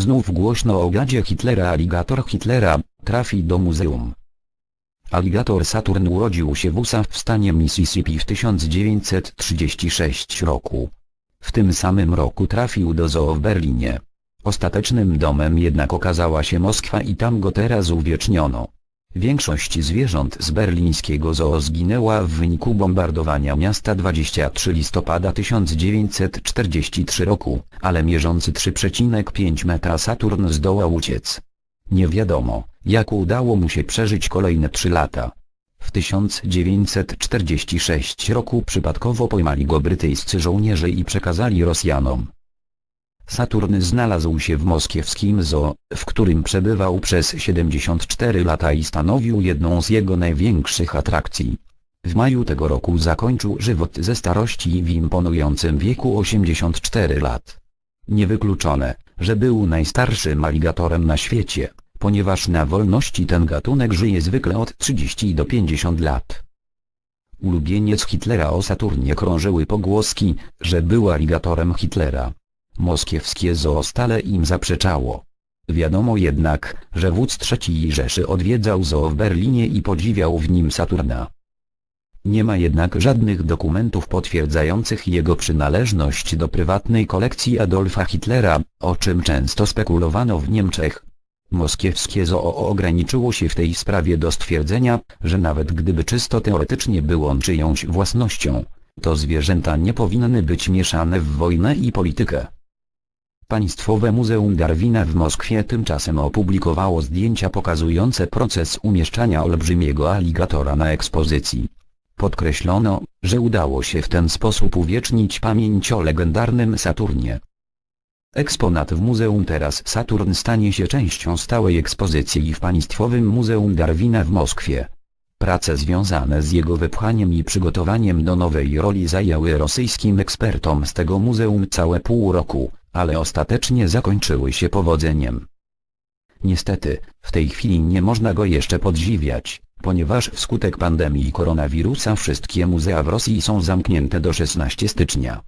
Znów głośno o gadzie Hitlera Aligator Hitlera, trafi do muzeum. Aligator Saturn urodził się w USA w stanie Mississippi w 1936 roku. W tym samym roku trafił do zoo w Berlinie. Ostatecznym domem jednak okazała się Moskwa i tam go teraz uwieczniono. Większość zwierząt z berlińskiego zoo zginęła w wyniku bombardowania miasta 23 listopada 1943 roku, ale mierzący 3,5 metra Saturn zdołał uciec. Nie wiadomo, jak udało mu się przeżyć kolejne trzy lata. W 1946 roku przypadkowo pojmali go brytyjscy żołnierze i przekazali Rosjanom. Saturn znalazł się w moskiewskim zoo, w którym przebywał przez 74 lata i stanowił jedną z jego największych atrakcji. W maju tego roku zakończył żywot ze starości w imponującym wieku 84 lat. Niewykluczone, że był najstarszym aligatorem na świecie, ponieważ na wolności ten gatunek żyje zwykle od 30 do 50 lat. Ulubieniec Hitlera o Saturnie krążyły pogłoski, że był aligatorem Hitlera. Moskiewskie zoo stale im zaprzeczało. Wiadomo jednak, że wódz III Rzeszy odwiedzał zoo w Berlinie i podziwiał w nim Saturna. Nie ma jednak żadnych dokumentów potwierdzających jego przynależność do prywatnej kolekcji Adolfa Hitlera, o czym często spekulowano w Niemczech. Moskiewskie zoo ograniczyło się w tej sprawie do stwierdzenia, że nawet gdyby czysto teoretycznie był on czyjąś własnością, to zwierzęta nie powinny być mieszane w wojnę i politykę. Państwowe Muzeum Darwina w Moskwie tymczasem opublikowało zdjęcia pokazujące proces umieszczania olbrzymiego aligatora na ekspozycji. Podkreślono, że udało się w ten sposób uwiecznić pamięć o legendarnym Saturnie. Eksponat w muzeum teraz Saturn stanie się częścią stałej ekspozycji w Państwowym Muzeum Darwina w Moskwie. Prace związane z jego wypchaniem i przygotowaniem do nowej roli zajęły rosyjskim ekspertom z tego muzeum całe pół roku, ale ostatecznie zakończyły się powodzeniem. Niestety, w tej chwili nie można go jeszcze podziwiać, ponieważ wskutek pandemii koronawirusa wszystkie muzea w Rosji są zamknięte do 16 stycznia.